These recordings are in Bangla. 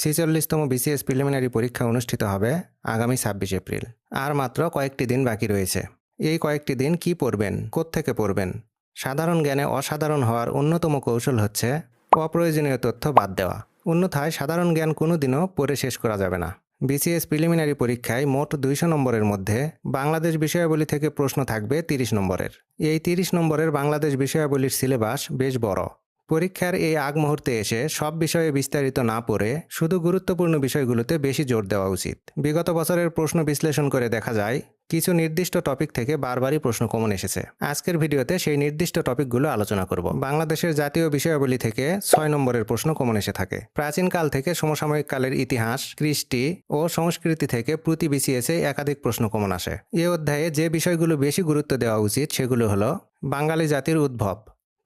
ছেচল্লিশতম বিসিএস প্রিলিমিনারি পরীক্ষা অনুষ্ঠিত হবে আগামী ছাব্বিশ এপ্রিল। আর মাত্র কয়েকটি দিন বাকি রয়েছে। এই কয়েকটি দিন কি পড়বেন, কোত্থেকে পড়বেন? সাধারণ জ্ঞানে অসাধারণ হওয়ার অন্যতম কৌশল হচ্ছে অপ্রয়োজনীয় তথ্য বাদ দেওয়া। অন্যথায় সাধারণ জ্ঞান কোনোদিনও পড়ে শেষ করা যাবে না। বিসিএস প্রিলিমিনারি পরীক্ষায় মোট দুইশো নম্বরের মধ্যে বাংলাদেশ বিষয়াবলী থেকে প্রশ্ন থাকবে তিরিশ নম্বরের। এই তিরিশ নম্বরের বাংলাদেশ বিষয়াবলীর সিলেবাস বেশ বড়। পরীক্ষার এই আগ মুহূর্তে এসে সব বিষয়ে বিস্তারিত না পড়ে শুধু গুরুত্বপূর্ণ বিষয়গুলোতে বেশি জোর দেওয়া উচিত। বিগত বছরের প্রশ্ন বিশ্লেষণ করে দেখা যায়, কিছু নির্দিষ্ট টপিক থেকে বারবারই প্রশ্ন কমন এসেছে। আজকের ভিডিওতে সেই নির্দিষ্ট টপিকগুলো আলোচনা করব। বাংলাদেশের জাতীয় বিষয়াবলী থেকে ছয় নম্বরের প্রশ্ন কমন এসে থাকে। প্রাচীনকাল থেকে সমসাময়িক কালের ইতিহাস, কৃষ্টি ও সংস্কৃতি থেকে প্রতি বিসিএসে একাধিক প্রশ্ন কমন আসে। এ অধ্যায়ে যে বিষয়গুলো বেশি গুরুত্ব দেওয়া উচিত সেগুলো হলো, বাঙালি জাতির উদ্ভব,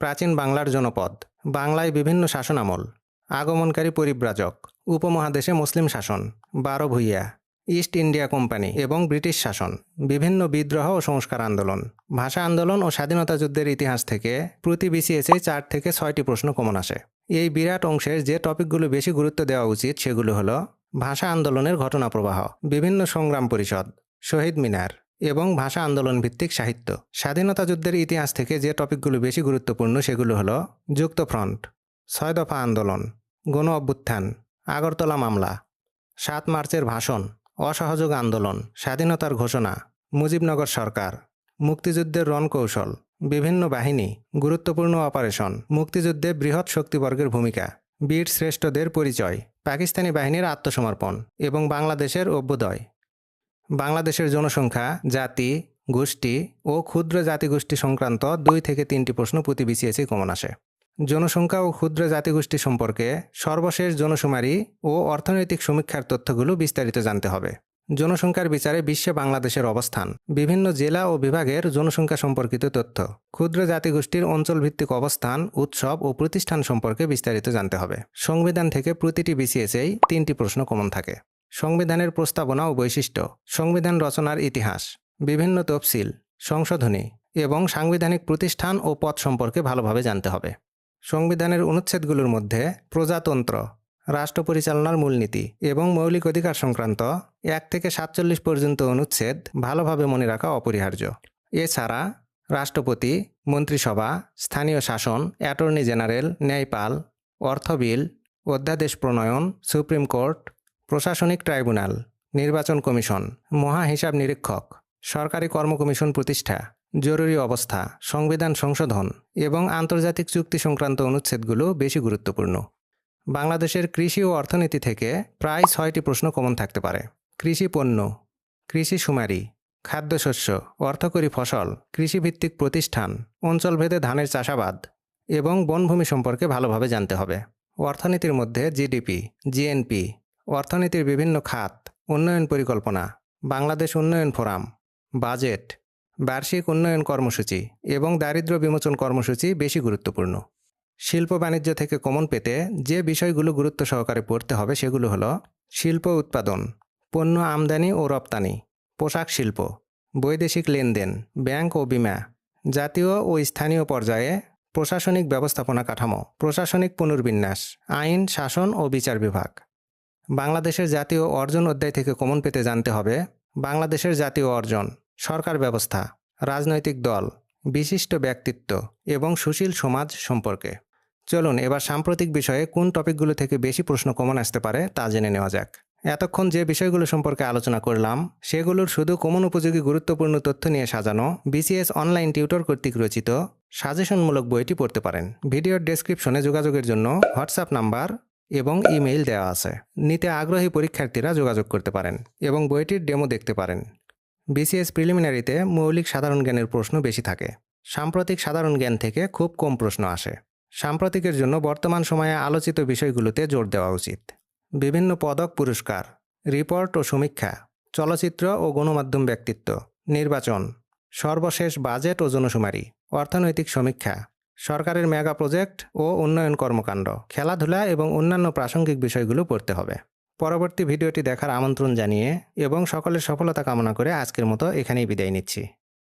প্রাচীন বাংলার জনপদ বাংলায় বিভিন্ন শাসনামল, আগমনকারী পরিব্রাজক, উপমহাদেশে মুসলিম শাসন, বারো ভূঁইয়া, ইস্ট ইন্ডিয়া কোম্পানি এবং ব্রিটিশ শাসন, বিভিন্ন বিদ্রোহ ও সংস্কার আন্দোলন, ভাষা আন্দোলন ও স্বাধীনতা যুদ্ধের ইতিহাস থেকে প্রতি বিসিএসে চার থেকে ছয়টি প্রশ্ন কমন আসে। এই বিরাট অংশের যে টপিকগুলো বেশি গুরুত্ব দেওয়া উচিত সেগুলো হলো ভাষা আন্দোলনের ঘটনা প্রবাহ, বিভিন্ন সংগ্রাম পরিষদ, শহীদ মিনার এবং ভাষা আন্দোলন ভিত্তিক সাহিত্য। স্বাধীনতা যুদ্ধের ইতিহাস থেকে যে টপিকগুলো বেশি গুরুত্বপূর্ণ সেগুলো হলো যুক্তফ্রন্ট ছয় দফা আন্দোলন, গণ অভ্যুত্থান, আগরতলা মামলা, সাত মার্চের ভাষণ, অসহযোগ আন্দোলন, স্বাধীনতার ঘোষণা, মুজিবনগর সরকার, মুক্তিযুদ্ধের রণকৌশল, বিভিন্ন বাহিনী, গুরুত্বপূর্ণ অপারেশন, মুক্তিযুদ্ধে বৃহৎ শক্তিবর্গের ভূমিকা, বীর শ্রেষ্ঠদের পরিচয়, পাকিস্তানি বাহিনীর আত্মসমর্পণ এবং বাংলাদেশের অভ্যুদয়। বাংলাদেশের জনসংখ্যা, জাতি, গোষ্ঠী ও ক্ষুদ্র জাতিগোষ্ঠী সংক্রান্ত দুই থেকে তিনটি প্রশ্ন প্রতি বিসিএসি কমন আসে জনসংখ্যা ও ক্ষুদ্র জাতিগোষ্ঠী সম্পর্কে সর্বশেষ জনশুমারি ও অর্থনৈতিক সমীক্ষার তথ্যগুলো বিস্তারিত জানতে হবে। জনসংখ্যার বিচারে বিশ্বে বাংলাদেশের অবস্থান, বিভিন্ন জেলা ও বিভাগের জনসংখ্যা সম্পর্কিত তথ্য, ক্ষুদ্র জাতিগোষ্ঠীর অঞ্চলভিত্তিক অবস্থান, উৎসব ও প্রতিষ্ঠান সম্পর্কে বিস্তারিত জানতে হবে। সংবিধান থেকে প্রতিটি বিসিএসেই তিনটি প্রশ্ন কমন থাকে। সংবিধানের প্রস্তাবনা ও বৈশিষ্ট্য, সংবিধান রচনার ইতিহাস, বিভিন্ন তফসিল, সংশোধনী এবং সাংবিধানিক প্রতিষ্ঠান ও পদ সম্পর্কে ভালোভাবে জানতে হবে। সংবিধানের অনুচ্ছেদগুলোর মধ্যে প্রজাতন্ত্র, রাষ্ট্র পরিচালনার মূলনীতি এবং মৌলিক অধিকার সংক্রান্ত এক থেকে সাতচল্লিশ পর্যন্ত অনুচ্ছেদ ভালোভাবে মনে রাখা অপরিহার্য। এছাড়া রাষ্ট্রপতি, মন্ত্রিসভা, স্থানীয় শাসন, অ্যাটর্নি জেনারেল, ন্যায়পাল অর্থ বিল অধ্যাদেশ প্রণয়ন, সুপ্রিম কোর্ট প্রশাসনিক ট্রাইব্যুনাল, নির্বাচন কমিশন, মহা হিসাব নিরীক্ষক, সরকারি কর্ম কমিশন প্রতিষ্ঠা, জরুরি অবস্থা, সংবিধান সংশোধন এবং আন্তর্জাতিক চুক্তি সংক্রান্ত অনুচ্ছেদগুলো বেশি গুরুত্বপূর্ণ। বাংলাদেশের কৃষি ও অর্থনীতি থেকে প্রায় ছয়টি প্রশ্ন কমন থাকতে পারে। কৃষি পণ্য, কৃষি শুমারি খাদ্যশস্য, অর্থকরী ফসল, কৃষিভিত্তিক প্রতিষ্ঠান, অঞ্চলভেদে ধানের চাষাবাদ এবং বনভূমি সম্পর্কে ভালোভাবে জানতে হবে। অর্থনীতির মধ্যে জিডিপি, জিএনপি অর্থনীতির বিভিন্ন খাত, উন্নয়ন পরিকল্পনা, বাংলাদেশ উন্নয়ন ফোরাম, বাজেট, বার্ষিক উন্নয়ন কর্মসূচি এবং দারিদ্র্য বিমোচন কর্মসূচি বেশি গুরুত্বপূর্ণ। শিল্প বাণিজ্য থেকে কমন পেতে যে বিষয়গুলো গুরুত্ব সহকারে পড়তে হবে সেগুলো হলো শিল্প উৎপাদন, পণ্য আমদানি ও রপ্তানি, পোশাক শিল্প, বৈদেশিক লেনদেন, ব্যাংক ও বিমা, জাতীয় ও স্থানীয় পর্যায়ে প্রশাসনিক ব্যবস্থাপনা কাঠামো, প্রশাসনিক পুনর্বিন্যাস, আইন, শাসন ও বিচার বিভাগ। বাংলাদেশের জাতীয় অর্জন অধ্যায় থেকে কমন পেতে জানতে হবে, বাংলাদেশের জাতীয় অর্জন, সরকার ব্যবস্থা, রাজনৈতিক দল, বিশিষ্ট ব্যক্তিত্ব এবং সুশীল সমাজ সম্পর্কে। চলুন এবার সাম্প্রতিক বিষয়ে কোন টপিকগুলো থেকে বেশি প্রশ্ন কমন আসতে পারে তা জেনে নেওয়া যাক। এতক্ষণ যে বিষয়গুলো সম্পর্কে আলোচনা করলাম, সেগুলোর শুধু কমন উপযোগী গুরুত্বপূর্ণ তথ্য নিয়ে সাজানো বিসিএস অনলাইন টিউটর কর্তৃক রচিত সাজেশনমূলক বইটি পড়তে পারেন। ভিডিওর ডেসক্রিপশনে যোগাযোগের জন্য হোয়াটসঅ্যাপ নাম্বার এবং ইমেইল দেওয়া আছে। নিতে আগ্রহী পরীক্ষার্থীরা যোগাযোগ করতে পারেন এবং বইটির ডেমো দেখতে পারেন। বিসিএস প্রিলিমিনারিতে মৌলিক সাধারণ জ্ঞানের প্রশ্ন বেশি থাকে। সাম্প্রতিক সাধারণ জ্ঞান থেকে খুব কম প্রশ্ন আসে। সাম্প্রতিকের জন্য বর্তমান সময়ে আলোচিত বিষয়গুলোতে জোর দেওয়া উচিত। বিভিন্ন পদক পুরস্কার, রিপোর্ট ও সমীক্ষা, চলচ্চিত্র ও গণমাধ্যম ব্যক্তিত্ব, নির্বাচন, সর্বশেষ বাজেট ও জনশুমারি অর্থনৈতিক সমীক্ষা সরকারের মেগা প্রজেক্ট ও উন্নয়ন কর্মকাণ্ড, খেলাধুলা এবং অন্যান্য প্রাসঙ্গিক বিষয়গুলো পড়তে হবে। পরবর্তী ভিডিওটি দেখার আমন্ত্রণ জানিয়ে এবং সকলের সফলতা কামনা করে আজকের মতো এখানেই বিদায় নিচ্ছি।